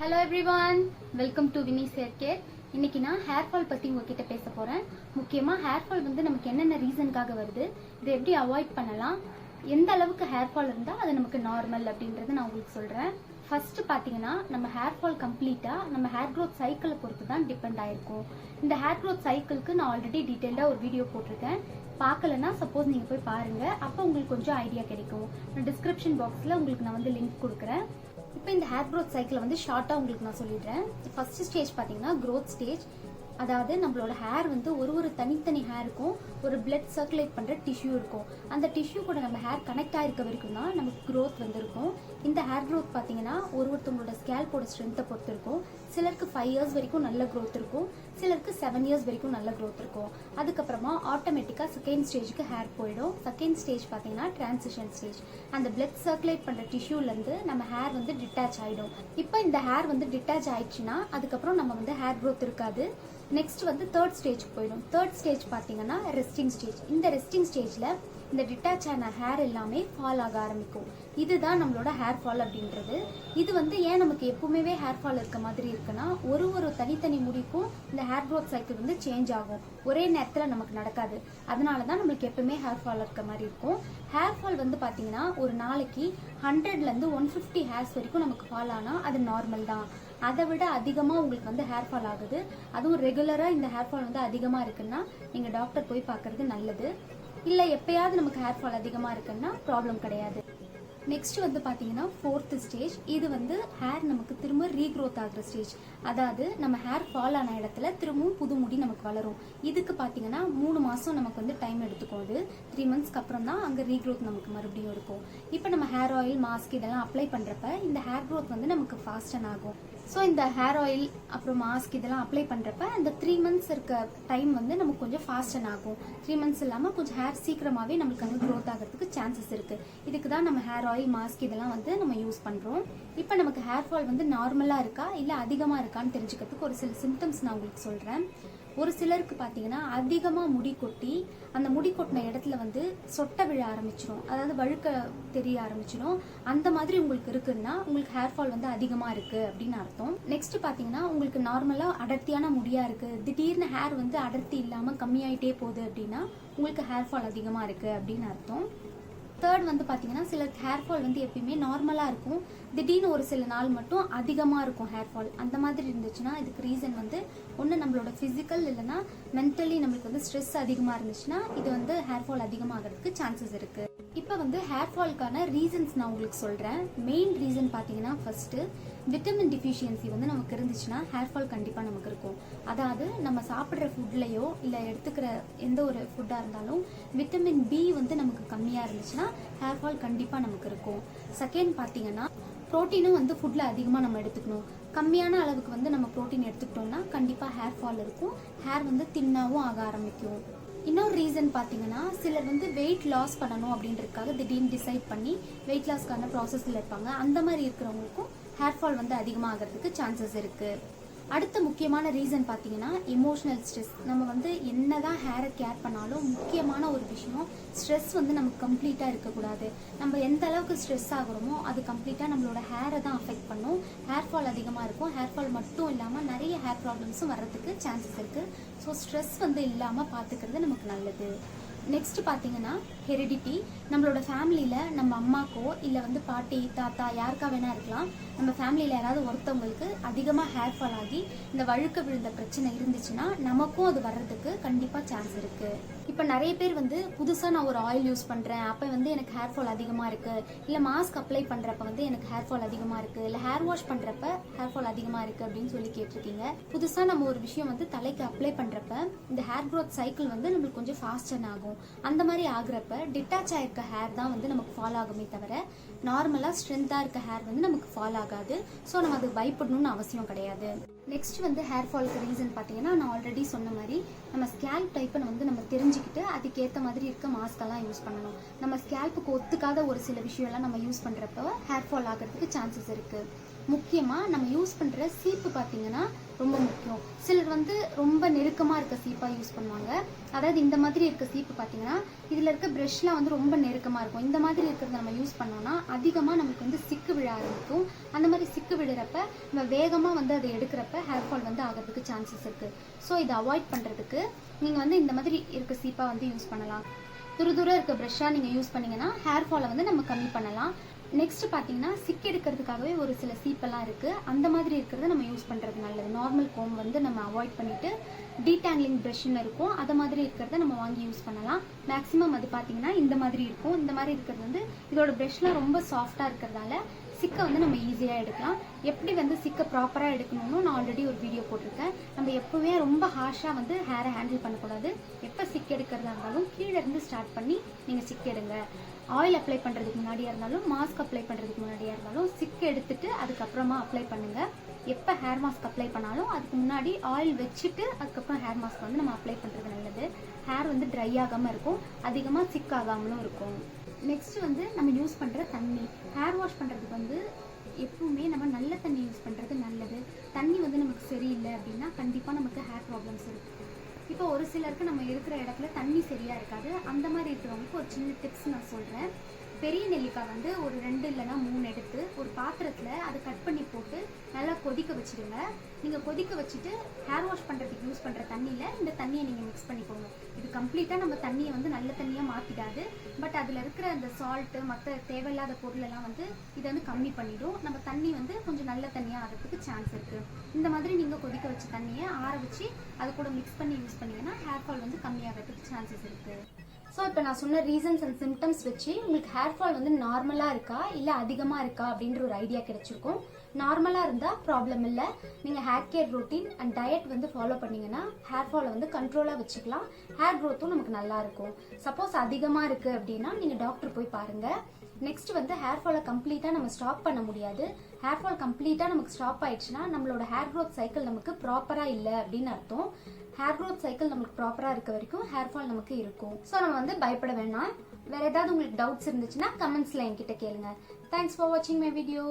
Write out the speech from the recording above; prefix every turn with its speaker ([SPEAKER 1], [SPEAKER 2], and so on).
[SPEAKER 1] Hello everyone welcome to Vini hair care இன்னைக்கு நான் hair fall பற்றி உங்ககிட்ட பேச போகிறேன் முக்கியமாக ஹேர் ஃபால் வந்து நமக்கு என்னென்ன ரீசனுக்காக வருது? இதை எப்படி அவாய்ட் பண்ணலாம்? எந்த அளவுக்கு ஹேர் ஃபால் இருந்தால் அது நமக்கு நார்மல் அப்படின்றத நான் உங்களுக்கு சொல்கிறேன் ஃபர்ஸ்ட் பார்த்தீங்கன்னா நம்ம ஹேர் ஃபால் கம்ப்ளீட்டாக நம்ம ஹேர் க்ரோத் சைக்கிளை பொறுத்து தான் டிபெண்ட் ஆயிருக்கும். இந்த ஹேர் க்ரோத் சைக்கிளுக்கு நான் ஆல்ரெடி டீட்டெயிலாக ஒரு வீடியோ போட்டிருக்கேன். பார்க்கலன்னா சப்போஸ் நீங்கள் போய் பாருங்கள் அப்போ உங்களுக்கு கொஞ்சம் ஐடியா கிடைக்கும். நான் டிஸ்கிரிப்ஷன் பாக்ஸில் உங்களுக்கு நான் வந்து லிங்க் கொடுக்குறேன். இப்போ இந்த ஹேர் க்ரோத் சைக்கிளை வந்து ஷார்ட்டாக உங்களுக்கு நான் சொல்லிடுறேன். ஃபர்ஸ்ட் ஸ்டேஜ் பார்த்தீங்கன்னா க்ரோத் ஸ்டேஜ் அதாவது நம்மளோட ஹேர் வந்து ஒரு ஒரு தனித்தனி ஹேருக்கும் ஒரு பிளட் சர்க்குலேட் பண்ணுற டிஷ்யூ இருக்கும். அந்த டிஷ்யூ கூட நம்ம ஹேர் கனெக்ட் ஆகிருக்க வரைக்கும் தான் நமக்கு க்ரோத் வந்திருக்கும். இந்த ஹேர் க்ரோத் பார்த்தீங்கன்னா ஒரு ஒருத்தவங்களோட ஸ்கேல்போட ஸ்ட்ரென்த்தை பொறுத்து இருக்கும் சிலருக்கு ஃபைவ் இயர்ஸ் வரைக்கும் நல்ல க்ரோத் இருக்கும். சிலருக்கு செவன் இயர்ஸ் வரைக்கும் நல்ல க்ரோத் இருக்கும். அதுக்கப்புறமா ஆட்டோமேட்டிக்காக செகண்ட் ஸ்டேஜுக்கு ஹேர் போயிடும். செகண்ட் ஸ்டேஜ் பார்த்தீங்கன்னா டிரான்சிஷன் ஸ்டேஜ் அந்த பிளட் சர்க்குலேட் பண்ணுற டிஷ்யூலேருந்து நம்ம ஹேர் வந்து டிட்டாச் ஆகிடும் இப்போ இந்த ஹேர் வந்து டிட்டாச் ஆயிடுச்சுன்னா அதுக்கப்புறம் நம்ம வந்து ஹேர் க்ரோத் இருக்காது. நெக்ஸ்ட் வந்து தேர்ட் ஸ்டேஜ் போயிடும். தேர்ட் ஸ்டேஜ் பார்த்தீங்கன்னா ரெஸ்டிங் ஸ்டேஜ் இந்த ரெஸ்டிங் ஸ்டேஜில் இந்த டிட்டாச் ஆன ஹேர் எல்லாமே ஃபால் ஆக ஆரம்பிக்கும். இதுதான் நம்மளோட ஹேர் ஃபால் அப்படின்றது. இது வந்து ஏன் நமக்கு எப்பவுமே ஹேர் ஃபால் இருக்க மாதிரி இருக்குன்னா ஒரு ஒரு தனித்தனி முடிக்கும் இந்த ஹேர் க்ரோத் சைக்கிள் வந்து சேஞ்ச் ஆகும். ஒரே நேரத்தில் நமக்கு நடக்காது. அதனால தான் நம்மளுக்கு எப்பவுமே ஹேர் ஃபால் இருக்க மாதிரி இருக்கும். ஹேர் ஃபால் வந்து பார்த்தீங்கன்னா ஒரு நாளைக்கு ஹண்ட்ரட்லேருந்து ஒன் ஃபிஃப்டி ஹேர்ஸ் வரைக்கும் நமக்கு ஃபால் ஆனால் அது நார்மல் தான். அதை விட அதிகமாக உங்களுக்கு வந்து ஹேர் ஃபால் ஆகுது. அதுவும் ரெகுலராக இந்த ஹேர் ஃபால் வந்து அதிகமாக இருக்குன்னா நீங்கள் டாக்டர் போய் பார்க்குறது நல்லது. இல்லை எப்பயாவது நமக்கு ஹேர் ஃபால் அதிகமாக இருக்குன்னா ப்ராப்ளம் கிடையாது. நெக்ஸ்ட் வந்து பார்த்தீங்கன்னா ஃபோர்த்து ஸ்டேஜ் இது வந்து ஹேர் நமக்கு திரும்ப ரீக்ரோத் ஆகுற ஸ்டேஜ் அதாவது நம்ம ஹேர் ஃபால் ஆன இடத்துல திரும்பவும் புது முடி நமக்கு வளரும். இதுக்கு பார்த்தீங்கன்னா மூணு மாதம் நமக்கு வந்து டைம் எடுத்துக்கும் அது. த்ரீ மந்த்ஸ்க்கு அப்புறம் தான் அங்கே ரீக்ரோத் நமக்கு மறுபடியும் இருக்கும். இப்போ நம்ம ஹேர் ஆயில் மாஸ்க் இதெல்லாம் அப்ளை பண்ணுறப்ப இந்த ஹேர் க்ரோத் வந்து நமக்கு ஃபாஸ்டன் ஆகும். ஸோ இந்த ஹேர் ஆயில் அப்புறம் மாஸ்க் இதெல்லாம் அப்ளை பண்ணுறப்ப அந்த த்ரீ மந்த்ஸ் இருக்க டைம் வந்து நமக்கு கொஞ்சம் ஃபாஸ்டன் ஆகும். த்ரீ மந்த்ஸ் இல்லாமல் கொஞ்சம் ஹேர் சீக்கிரமாகவே நம்மளுக்கு வந்து க்ரோத் ஆகிறதுக்கு சான்சஸ் இருக்குது இதுக்கு தான் நம்ம ஹேர் ஆயில் மாஸ்க் இதெல்லாம் வந்து நம்ம யூஸ் பண்ணுறோம் இப்போ நமக்கு ஹேர் ஃபால் வந்து நார்மலாக இருக்கா? இல்லை அதிகமாக இருக்கான்னு தெரிஞ்சுக்கிறதுக்கு ஒரு சில சிம்டம்ஸ் நான் உங்களுக்கு சொல்கிறேன் ஒரு சிலருக்கு பார்த்தீங்கன்னா அதிகமாக முடி கொட்டி அந்த முடி கொட்டின இடத்துல வந்து சொட்டை விழ ஆரம்பிச்சிடும் அதாவது வழுக்க தெரிய ஆரம்பிச்சிடும் அந்த மாதிரி உங்களுக்கு இருக்குன்னா உங்களுக்கு ஹேர் ஃபால் வந்து அதிகமாக இருக்குது அப்படின்னு அர்த்தம். நெக்ஸ்ட் பார்த்தீங்கன்னா உங்களுக்கு நார்மலாக அடர்த்தியான முடியாக இருக்குது திடீர்னு ஹேர் வந்து அடர்த்தி இல்லாமல் கம்மியாயிட்டே போகுது அப்படின்னா உங்களுக்கு ஹேர் ஃபால் அதிகமாக இருக்குது அப்படின்னு அர்த்தம். தேர்ட் வந்து பார்த்தீங்கன்னா சில ஹேர் ஃபால் வந்து எப்பயுமே நார்மலாக இருக்கும். திடீர்னு ஒரு சில நாள் மட்டும் அதிகமாக இருக்கும் ஹேர் ஃபால் அந்த மாதிரி இருந்துச்சுன்னா இதுக்கு ரீசன் வந்து ஒன்று நம்மளோட ஃபிசிக்கல் இல்லைன்னா மென்டலி நம்மளுக்கு வந்து ஸ்ட்ரெஸ் அதிகமாக இருந்துச்சுன்னா இது வந்து ஹேர் ஃபால் அதிகமாகிறதுக்கு சான்சஸ் இருக்குது இப்போ வந்து ஹேர் ஃபால்க்கான ரீசன்ஸ் நான் உங்களுக்கு சொல்கிறேன் மெயின் ரீசன் பார்த்தீங்கன்னா ஃபஸ்ட்டு விட்டமின் டிஃபிஷியன்சி வந்து நமக்கு இருந்துச்சுன்னா ஹேர் ஃபால் கண்டிப்பாக நமக்கு இருக்கும். அதாவது நம்ம சாப்பிட்ற ஃபுட்லேயோ இல்லை எடுத்துக்கிற எந்த ஒரு ஃபுட்டாக இருந்தாலும் விட்டமின் பி வந்து நமக்கு கம்மியாக இருந்துச்சுன்னா ஹேர் ஃபால் கண்டிப்பாக நமக்கு இருக்கும். செகண்ட் பார்த்தீங்கன்னா ப்ரோட்டீனும் வந்து ஃபுட்டில் அதிகமாக நம்ம எடுத்துக்கணும். கம்மியான அளவுக்கு வந்து நம்ம ப்ரோட்டீன் எடுத்துக்கிட்டோம்னா கண்டிப்பாக ஹேர் ஃபால் இருக்கும். ஹேர் வந்து தின்னாவும் ஆக ஆரம்பிக்கும். இன்னொரு ரீசன் பார்த்தீங்கன்னா சிலர் வந்து வெயிட் லாஸ் பண்ணணும் அப்படின்றதுக்காக திடீர்னு டிசைட் பண்ணி வெயிட் லாஸ்க்கான ப்ராசஸில் இருப்பாங்க. அந்த மாதிரி இருக்கிறவங்களுக்கும் ஹேர் ஃபால் வந்து அதிகமாகிறதுக்கு சான்சஸ் இருக்குது அடுத்த முக்கியமான ரீசன் பார்த்தீங்கன்னா எமோஷனல் ஸ்ட்ரெஸ் நம்ம வந்து என்னதான் ஹேரை கேர் பண்ணாலும் முக்கியமான ஒரு விஷயம் ஸ்ட்ரெஸ் வந்து நமக்கு கம்ப்ளீட்டாக இருக்கக்கூடாது. நம்ம எந்த அளவுக்கு ஸ்ட்ரெஸ் ஆகுறோமோ அது கம்ப்ளீட்டாக நம்மளோட ஹேரை தான் அஃபெக்ட் பண்ணும். ஹேர் ஃபால் அதிகமாக இருக்கும். ஹேர் ஃபால் மட்டும் இல்லாமல் நிறைய ஹேர் ப்ராப்ளம்ஸும் வர்றதுக்கு சான்சஸ் இருக்குது ஸோ ஸ்ட்ரெஸ் வந்து இல்லாமல் பார்த்துக்கிறது நமக்கு நல்லது. நெக்ஸ்ட் பார்த்தீங்கன்னா ஹெரிடிட்டி நம்மளோட ஃபேமிலியில் நம்ம அம்மாக்கோ இல்லை வந்து பாட்டி தாத்தா யாருக்கா வேணா இருக்கலாம். நம்ம ஃபேமிலியில் யாராவது ஒருத்தவங்களுக்கு அதிகமாக ஹேர் ஃபால் ஆகி இந்த வழுக்க விழுந்த பிரச்சனை இருந்துச்சுன்னா நமக்கும் அது வர்றதுக்கு கண்டிப்பாக சான்ஸ் இருக்குது இப்போ நிறைய பேர் வந்து புதுசாக நான் ஒரு ஆயில் யூஸ் பண்ணுறேன் அப்போ வந்து எனக்கு ஹேர் ஃபால் அதிகமாக இருக்குது இல்லை மாஸ்க் அப்ளை பண்ணுறப்ப வந்து எனக்கு ஹேர் ஃபால் அதிகமாக இருக்குது இல்லை ஹேர் வாஷ் பண்ணுறப்ப ஹேர் ஃபால் அதிகமாக இருக்குது அப்படின்னு சொல்லி கேட்டிருக்கீங்க. புதுசாக நம்ம ஒரு விஷயம் வந்து தலைக்கு அப்ளை பண்ணுறப்ப இந்த ஹேர் க்ரோத் சைக்கிள் வந்து நம்மளுக்கு கொஞ்சம் ஃபாஸ்டன் ஆகும். அந்த மாதிரி ஆகுறப்ப டிட்டாச் ஆகிருக்க ஹேர் தான் வந்து நமக்கு ஃபால் ஆகுமே தவிர நார்மலாக ஸ்ட்ரென்த்தாக இருக்க ஹேர் வந்து நமக்கு ஃபால் ஆகாது. ஸோ நம்ம அதுக்கு பயப்படணும்னு அவசியம் கிடையாது. நெக்ஸ்ட் வந்து ஹேர் ஃபால்க்கு ரீசன் பார்த்தீங்கன்னா நான் ஆல்ரெடி சொன்ன மாதிரி நம்ம ஸ்கேல்ப் டைப்பை வந்து நம்ம தெரிஞ்சுக்கிட்டு அதுக்கேற்ற மாதிரி இருக்க மாஸ்கெல்லாம் யூஸ் பண்ணணும். நம்ம ஸ்கேல்ப்புக்கு ஒத்துக்காத ஒரு சில விஷயம்லாம் நம்ம யூஸ் பண்ணுறப்ப ஹேர் ஃபால் ஆகிறதுக்கு சான்சஸ் இருக்குது முக்கியமாக நம்ம யூஸ் பண்ணுற சீப்பு பார்த்தீங்கன்னா ரொம்ப முக்கியம். சிலர் வந்து ரொம்ப நெருக்கமாக இருக்க சீப்பாக யூஸ் பண்ணுவாங்க. அதாவது இந்த மாதிரி இருக்க சீப்பு பார்த்தீங்கன்னா இதில் இருக்க ப்ரெஷ்லாம் வந்து ரொம்ப நெருக்கமாக இருக்கும். இந்த மாதிரி இருக்கிறத நம்ம யூஸ் பண்ணோம்னா அதிகமாக நமக்கு வந்து சிக்கு விழ ஆரம்பிக்கும். அந்த மாதிரி சிக்கு விழுறப்ப நம்ம வேகமாக வந்து அதை எடுக்கிறப்ப ஹேர் ஃபால் வந்து ஆகிறதுக்கு சான்சஸ் இருக்குது ஸோ இதை அவாய்ட் பண்ணுறதுக்கு நீங்கள் வந்து இந்த மாதிரி இருக்க சீப்பாக வந்து யூஸ் பண்ணலாம். துரு தூரம் இருக்க ப்ரெஷ்ஷாக நீங்கள் யூஸ் பண்ணிங்கன்னா ஹேர் ஃபாலை வந்து நம்ம கம்மி பண்ணலாம். நெக்ஸ்ட் பார்த்தீங்கன்னா சிக் எடுக்கிறதுக்காகவே ஒரு சில சீப்பெல்லாம் இருக்குது அந்த மாதிரி இருக்கிறத நம்ம யூஸ் பண்ணுறது நல்லது. நார்மல் கோம் வந்து நம்ம அவாய்ட் பண்ணிவிட்டு டீடாங்கிளிங் ப்ரஷ்னு இருக்கும். அதை மாதிரி இருக்கிறத நம்ம வாங்கி யூஸ் பண்ணலாம். மேக்ஸிமம் அது பார்த்தீங்கன்னா இந்த மாதிரி இருக்கும். இந்த மாதிரி இருக்கிறது வந்து இதோட ப்ரஷ்லாம் ரொம்ப சாஃப்டாக இருக்கிறதால சிக்கை வந்து நம்ம ஈஸியாக எடுக்கலாம். எப்படி வந்து சிக்கை ப்ராப்பராக எடுக்கணும்னு நான் ஆல்ரெடி ஒரு வீடியோ போட்டிருக்கேன். நம்ம எப்போவுமே ரொம்ப ஹார்ஷாக வந்து ஹேரை ஹேண்டில் பண்ணக்கூடாது. எப்போ சிக் எடுக்கிறதா இருந்தாலும் கீழே இருந்து ஸ்டார்ட் பண்ணி நீங்கள் சிக் எடுங்க. ஆயில் அப்ளை பண்ணுறதுக்கு முன்னாடியாக இருந்தாலும் மாஸ்க் அப்ளை பண்ணுறதுக்கு முன்னாடியாக இருந்தாலும் சிக் எடுத்துட்டு அதுக்கப்புறமா அப்ளை பண்ணுங்க. எப்போ ஹேர் மாஸ்க் அப்ளை பண்ணாலும் அதுக்கு முன்னாடி ஆயில் வச்சுட்டு அதுக்கப்புறம் ஹேர் மாஸ்க் வந்து நம்ம அப்ளை பண்ணுறது நல்லது. ஹேர் வந்து ட்ரை ஆகாமல் இருக்கும். அதிகமாக சிக் ஆகாமலும் இருக்கும். நெக்ஸ்ட் வந்து நம்ம யூஸ் பண்ணுற தண்ணி. ஹேர் வாஷ் பண்ணுறதுக்கு வந்து எப்பவுமே நம்ம நல்ல தண்ணி யூஸ் பண்ணுறது நல்லது. தண்ணி வந்து நமக்கு சரியில்லை அப்படின்னா கண்டிப்பாக நமக்கு ஹேர் ப்ராப்ளம்ஸ் இருக்கும் இப்போ ஒரு சிலருக்கு நம்ம இருக்கிற இடத்துல தண்ணி சரியாக இருக்காது. அந்த மாதிரி இருக்கிறவங்களுக்கு ஒரு சின்ன டிப்ஸ் நான் சொல்கிறேன் பெரிய நெல்லிக்காய் வந்து ஒரு ரெண்டு இல்லைன்னா மூணு எடுத்து ஒரு பாத்திரத்தில் அதை கட் பண்ணி போட்டு நல்லா கொதிக்க வச்சிடுங்க நீங்கள் கொதிக்க வச்சுட்டு ஹேர் வாஷ் பண்ணுறதுக்கு யூஸ் பண்ணுற தண்ணியில் இந்த தண்ணியை நீங்கள் மிக்ஸ் பண்ணிக்கோங்க. இது கம்ப்ளீட்டாக நம்ம தண்ணியை வந்து நல்ல தண்ணியாக மாற்றிடாது பட் அதில் இருக்கிற அந்த சால்ட்டு மற்ற தேவையில்லாத பொருளெல்லாம் வந்து இதை வந்து கம்மி பண்ணிடும். நம்ம தண்ணி வந்து கொஞ்சம் நல்ல தண்ணியாக ஆகிறதுக்கு சான்ஸ் இருக்குது இந்த மாதிரி நீங்கள் கொதிக்க வச்ச தண்ணியை ஆற வச்சு அது கூட மிக்ஸ் பண்ணி யூஸ் பண்ணிங்கன்னா ஹேர் ஃபால் வந்து கம்மியாகிறதுக்கு சான்சஸ் இருக்குது ஸோ இப்போ நான் சொன்ன ரீசன்ஸ் அண்ட் சிம்டம்ஸ் வச்சு உங்களுக்கு ஹேர் ஃபால் வந்து நார்மலாக இருக்கா? இல்லை அதிகமாக இருக்கா? அப்படின்ற ஒரு ஐடியா கிடைச்சிருக்கும். நார்மலாக இருந்தால் ப்ராப்ளம் இல்லை. நீங்கள் hair care routine and diet வந்து ஃபாலோ பண்ணிங்கன்னா ஹேர் ஃபாலை வந்து கண்ட்ரோலாக வச்சுக்கலாம். ஹேர் க்ரோத்தும் நமக்கு நல்லா இருக்கும். சப்போஸ் அதிகமாக இருக்குது அப்படின்னா நீங்கள் டாக்டர் போய் பாருங்கள் நெக்ஸ்ட் வந்து ஹேர் ஃபாலை கம்ப்ளீட்டாக நம்ம ஸ்டாப் பண்ண முடியாது. ஹேர் ஃபால் கம்ப்ளீட்டாக நமக்கு ஸ்டாப் ஆயிடுச்சுன்னா நம்மளோட ஹேர் க்ரோத் சைக்கிள் நமக்கு ப்ராப்பராக இல்லை அப்படின்னு அர்த்தம். ஹேர் க்ரோத் சைக்கிள் நமக்கு ப்ராப்பராக இருக்க வரைக்கும் ஹேர் ஃபால் நமக்கு இருக்கும். ஸோ நம்ம வந்து பயப்பட வேணாம். வேற ஏதாவது உங்களுக்கு டவுட்ஸ் இருந்துச்சுன்னா கமெண்ட்ஸில் என்கிட்ட கேளுங்க. தேங்க்ஸ் ஃபார் வாட்சிங் மை வீடியோ